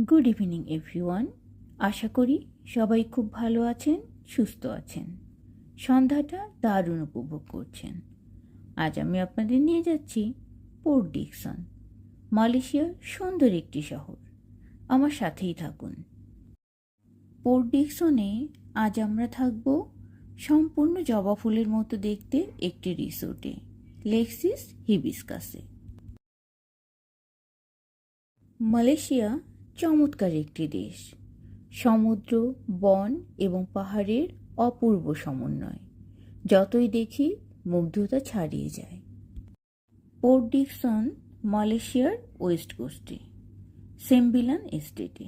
Good evening everyone আশা করি সবাই খুব ভালো আছেন, সুস্থ আছেন। সন্ধ্যাটা দারুণ উপভোগ করছেন। আজ আমি আপনাদের নিয়ে যাচ্ছি পোর্ট ডিকসন, মালয়েশিয়ার সুন্দর একটি শহর। আমার সাথেই থাকুন। পোর্ট ডিকসনে আজ আমরা থাকব সম্পূর্ণ জবা ফুলের মতো দেখতে একটি রিসোর্টে, লেক্সিস হিবিসকাসে। মালয়েশিয়া চমৎকার একটি দেশ। সমুদ্র, বন এবং পাহাড়ের অপূর্ব সমন্বয়। যতই দেখি, মুগ্ধতা ছাড়িয়ে যায়। পোর্ট ডিকসন, মালয়েশিয়ার ওয়েস্ট কোস্টে। সেম্বিলান এস্টেটে।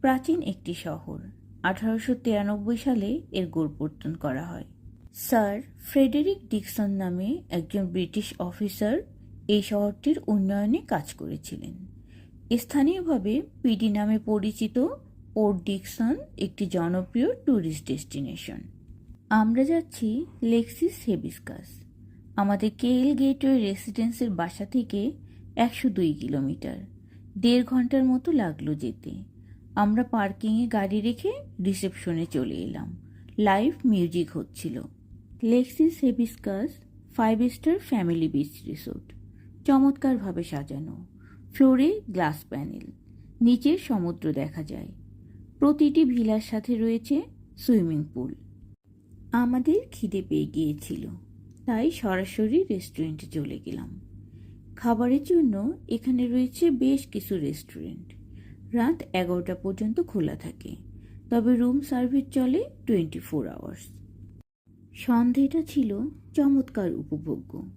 প্রাচীন একটি শহর। আঠারোশো তিরানব্বই সালে এর গোড়পত্তন করা হয়। স্যার ফ্রেডেরিক ডিকসন নামে একজন ব্রিটিশ অফিসার এই শহরটির উন্নয়নে কাজ করেছিলেন। স্থানীয়ভাবে পিডি নামে পরিচিত পোর্ট ডিকসন একটি জনপ্রিয় ট্যুরিস্ট ডেস্টিনেশন। আমরা যাচ্ছি লেক্সিস হেবিসকাস। আমাদের কেএল গেটওয়ে রেসিডেন্সের বাসা থেকে একশো দুই কিলোমিটার। দেড় ঘণ্টার মতো লাগল যেতে। আমরা পার্কিংয়ে গাড়ি রেখে রিসেপশনে চলে এলাম। লাইভ মিউজিক হচ্ছিল। Lexis Hibiscus five star family beach resort. চমৎকারভাবে সাজানো। ফ্লোরে গ্লাস প্যানেল নিচের সমুদ্র দেখা যায়। প্রতিটি ভিলার সাথে রয়েছে সুইমিং পুল। আমাদের খিদে পেয়ে গিয়েছিল, তাই সরাসরি রেস্টুরেন্টে চলে গেলাম। খাবারের জন্য এখানে রয়েছে বেশ কিছু রেস্টুরেন্ট। রাত এগারোটা পর্যন্ত খোলা থাকে, তবে রুম সার্ভিস চলে টোয়েন্টি ফোর আওয়ার্স। সন্ধেটা ছিল চমৎকার উপভোগ্য।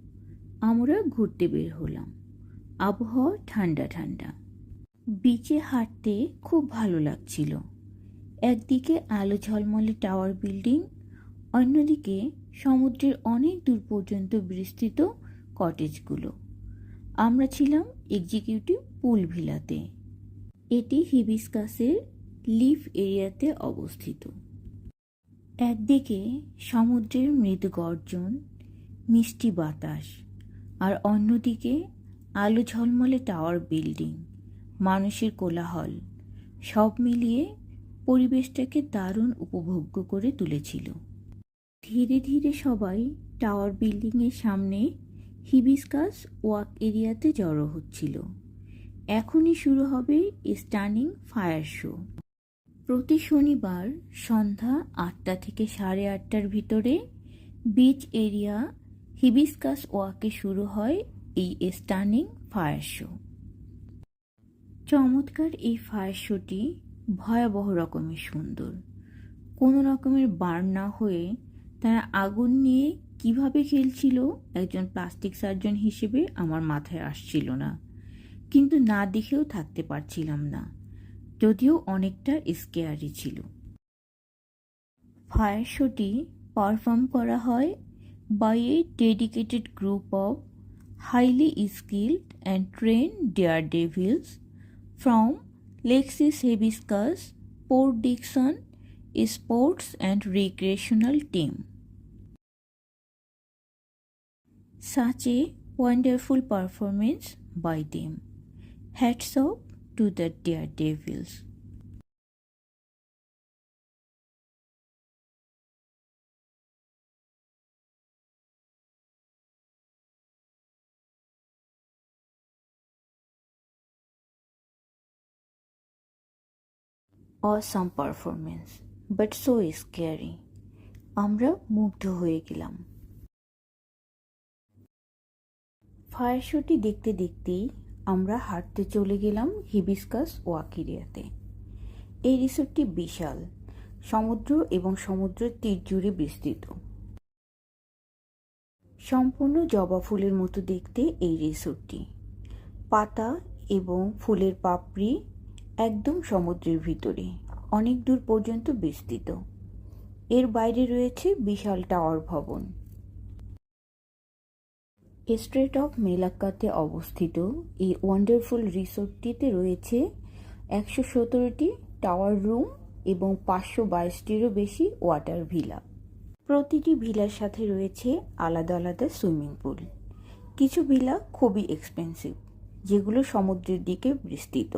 আমরা ঘুরতে বের হলাম। আবহাওয়া ঠান্ডা ঠান্ডা। বিচে হাঁটতে খুব ভালো লাগছিল। একদিকে আলো ঝলমলে টাওয়ার বিল্ডিং অন্যদিকে সমুদ্রের অনেক দূর পর্যন্ত বিস্তৃত কটেজগুলো আমরা ছিলাম এক্সিকিউটিভ পুল ভিলাতে এটি হিবিসকাসের লিফ এরিয়াতে অবস্থিত। একদিকে সমুদ্রের মৃদু গর্জন, মিষ্টি বাতাস, আর অন্যদিকে আলো ঝলমলে টাওয়ার বিল্ডিং, মানুষের কোলাহল, সব মিলিয়ে পরিবেশটাকে দারুণ উপভোগ্য করে তুলেছিল। ধীরে ধীরে সবাই টাওয়ার বিল্ডিংয়ের সামনে হিবিসকাস ওয়াক এরিয়াতে জড়ো হচ্ছিল। এখনই শুরু হবে স্টানিং ফায়ার শো। প্রতি শনিবার সন্ধ্যা আটটা থেকে সাড়ে আটটার ভিতরে বিচ এরিয়া হিবিসকাস ওয়াকে শুরু হয় এই স্টানিং ফায়ার শো। চমৎকার এই ফায়ার শোটি ভয়াবহ রকমের সুন্দর। কোনো রকমের বার না হয়ে তারা আগুন নিয়ে কীভাবে খেলছিল একজন প্লাস্টিক সার্জন হিসেবে আমার মাথায় আসছিল না। কিন্তু না দেখেও থাকতে পারছিলাম না, যদিও অনেকটা স্কেয়ারি ছিল। ফায়ার শোটি পারফর্ম করা হয় by a dedicated group of highly skilled and trained daredevils from Lexis Hibiscus, Port Dixon Sports and Recreational Team. Such a wonderful performance by them. Hats off to the daredevils. Awesome performance but so scary আমরা মুগ্ধ হয়ে গেলাম। Fire শোটি দেখতে দেখতেই আমরা হাঁটতে চলে গেলাম হিবিসকাস ওয়াকিরিয়াতে। এই রিসোর্টটি বিশাল, সমুদ্র এবং সমুদ্রের তীর জুড়ে বিস্তৃত। সম্পূর্ণ জবা ফুলের মতো দেখতে এই রিসোর্টটি পাতা এবং ফুলের পাপড়ি একদম সমুদ্রের ভিতরে, অনেক দূর পর্যন্ত বিস্তৃত। এর বাইরে রয়েছে বিশাল টাওয়ার ভবন। স্ট্রেট অফ মেলাক্কাতে অবস্থিত এই ওয়ান্ডারফুল রিসোর্টটিতে রয়েছে একশো সতেরোটি টাওয়ার রুম এবং পাঁচশো বাইশটিরও বেশি ওয়াটার ভিলা। প্রতিটি ভিলার সাথে রয়েছে আলাদা আলাদা সুইমিং পুল। কিছু ভিলা খুবই এক্সপেন্সিভ যেগুলো সমুদ্রের দিকে বিস্তৃত।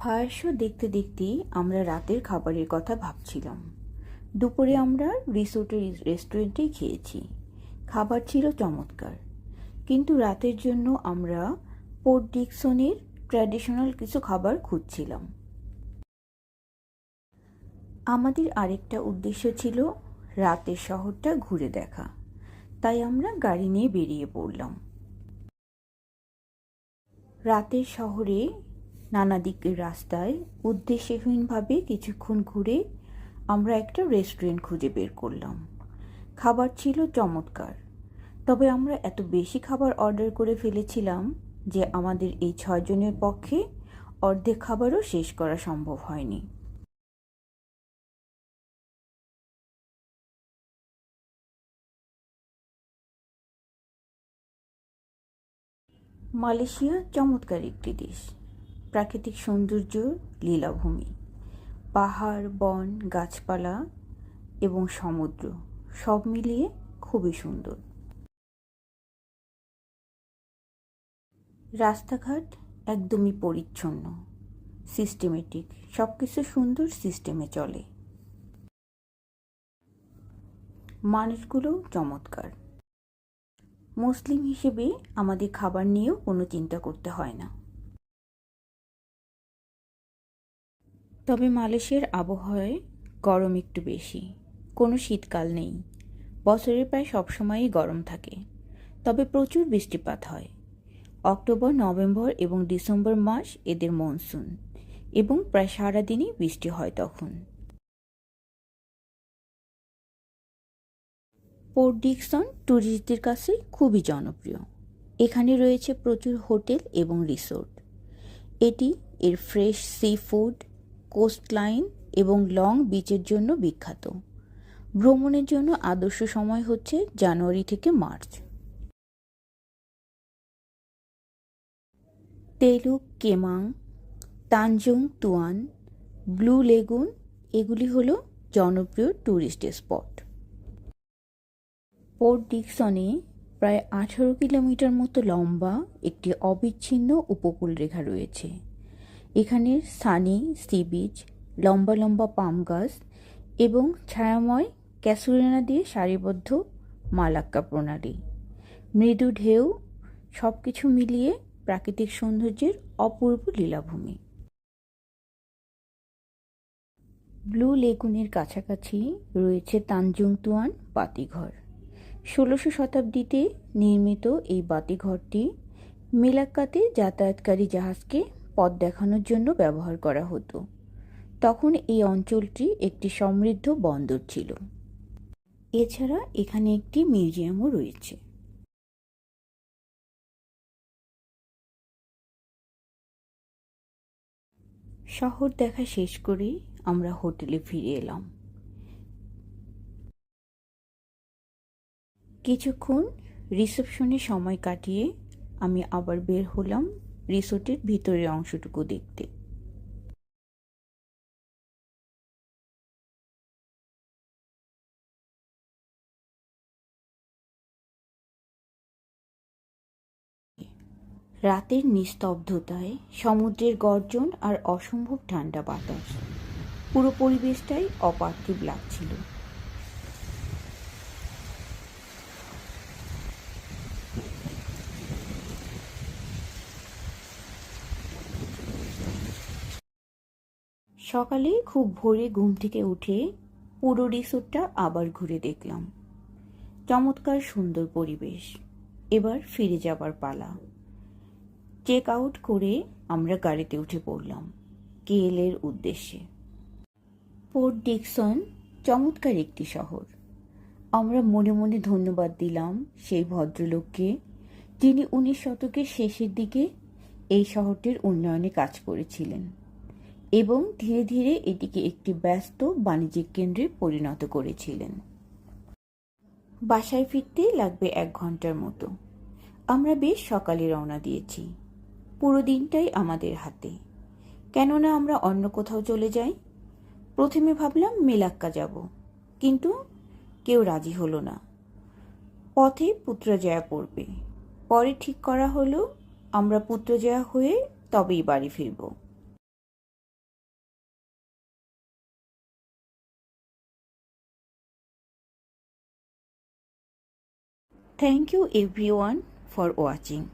ফায়ার শো দেখতে দেখতেই আমরা রাতের খাবারের কথা ভাবছিলাম। দুপুরে আমরা রিসোর্টের রেস্টুরেন্টেই খেয়েছি। খাবার ছিল চমৎকার। কিন্তু রাতের জন্য আমরা পোর্ট ডিকসনের ট্র্যাডিশনাল কিছু খাবার খুঁজছিলাম। আমাদের আরেকটা উদ্দেশ্য ছিল রাতের শহরটা ঘুরে দেখা। তাই আমরা গাড়ি নিয়ে বেরিয়ে পড়লাম। রাতের শহরে নানা দিকের রাস্তায় উদ্দেশ্যহীনভাবে কিছুক্ষণ ঘুরে আমরা একটা রেস্টুরেন্ট খুঁজে বের করলাম। খাবার ছিল চমৎকার। তবে আমরা এত বেশি খাবার অর্ডার করে ফেলেছিলাম যে আমাদের এই ছয়জনের পক্ষে অর্ধেক খাবারও শেষ করা সম্ভব হয়নি। মালয়েশিয়া চমৎকার একটি দেশ। প্রাকৃতিক সৌন্দর্য লীলাভূমি। পাহাড়, বন, গাছপালা এবং সমুদ্র সব মিলিয়ে খুবই সুন্দর। রাস্তাঘাট একদমই পরিচ্ছন্ন। সিস্টেমেটিক সব কিছু সুন্দর সিস্টেমে চলে। মানুষগুলো চমৎকার। মুসলিম হিসেবে আমাদের খাবার নিয়েও কোনো চিন্তা করতে হয় না। তবে মালয়েশিয়ার আবহাওয়ায় গরম একটু বেশি। কোনো শীতকাল নেই। বছরের প্রায় সবসময়ই গরম থাকে। তবে প্রচুর বৃষ্টিপাত হয়। অক্টোবর, নভেম্বর এবং ডিসেম্বর মাস এদের মনসুন এবং প্রায় সারাদিনই বৃষ্টি হয় তখন। পোর্ট ডিকসন ট্যুরিস্টদের কাছে খুবই জনপ্রিয়। এখানে রয়েছে প্রচুর হোটেল এবং রিসোর্ট। এটি এর ফ্রেশ সি ফুড কোস্টলাইন এবং লং বিচের জন্য বিখ্যাত। ভ্রমণের জন্য আদর্শ সময় হচ্ছে জানুয়ারি থেকে March. Teluk Kemang, Tanjung, Tuan, Blue Lagoon, এগুলি হলো জনপ্রিয় ট্যুরিস্ট স্পট। পোর্ট ডিকসনে প্রায় আঠারো কিলোমিটার মতো লম্বা একটি অবিচ্ছিন্ন উপকূল রেখা রয়েছে। এখানে সানি সি বিচ লম্বা লম্বা পাম গাছ এবং ছায়াময় ক্যাসুরেনা দিয়ে সারিবদ্ধ মালাক্কা প্রণালী। মৃদু ঢেউ সব কিছু মিলিয়ে প্রাকৃতিক সৌন্দর্যের অপূর্ব লীলাভূমি। ব্লু লেগুনের কাছাকাছি রয়েছে তানজুংতুয়ান বাতিঘর। ষোলোশো শতাব্দীতে নির্মিত এই বাতিঘরটি মেলাক্কাতে যাতায়াতকারী জাহাজকে পথ দেখানোর জন্য ব্যবহার করা হতো। তখন এই অঞ্চলটি একটি সমৃদ্ধ বন্দর ছিল। এছাড়া এখানে একটি মিউজিয়ামও রয়েছে। শহর দেখা শেষ করে আমরা হোটেলে ফিরে এলাম। কিছুক্ষণ রিসেপশনে সময় কাটিয়ে আমি আবার বের হলাম রিসোর্টের ভিতরের অংশটুকু দেখতে। রাতের নিস্তব্ধতায় সমুদ্রের গর্জন আর অসম্ভব ঠান্ডা বাতাস। পুরো পরিবেশটাই অপার্থিব লাগছিল। সকালে খুব ভোরে ঘুম থেকে উঠে পুরো রিসোর্টটা আবার ঘুরে দেখলাম। চমৎকার সুন্দর পরিবেশ। এবার ফিরে যাবার পালা। চেক আউট করে আমরা গাড়িতে উঠে পড়লাম কেএলের উদ্দেশ্যে। পোর্ট ডিকসন চমৎকার একটি শহর। আমরা মনে মনে ধন্যবাদ দিলাম সেই ভদ্রলোককে, যিনি উনিশ শতকের শেষের দিকে এই শহরটির উন্নয়নে কাজ করেছিলেন। এবং ধীরে ধীরে এটিকে একটি ব্যস্ত বাণিজ্যিক কেন্দ্রে পরিণত করেছিলেন। বাসায় ফিরতে লাগবে এক ঘণ্টার মতো। আমরা বেশ সকালে রওনা দিয়েছি। পুরো দিনটাই আমাদের হাতে। কেননা আমরা অন্য কোথাও চলে যাই। প্রথমে ভাবলাম মেলাক্কা যাব, কিন্তু কেউ রাজি হলো না। পথে পুত্রজয়া পড়বে। পরে ঠিক করা হলো, আমরা পুত্রজয়া হয়ে তবেই বাড়ি ফিরব। Thank you everyone for watching.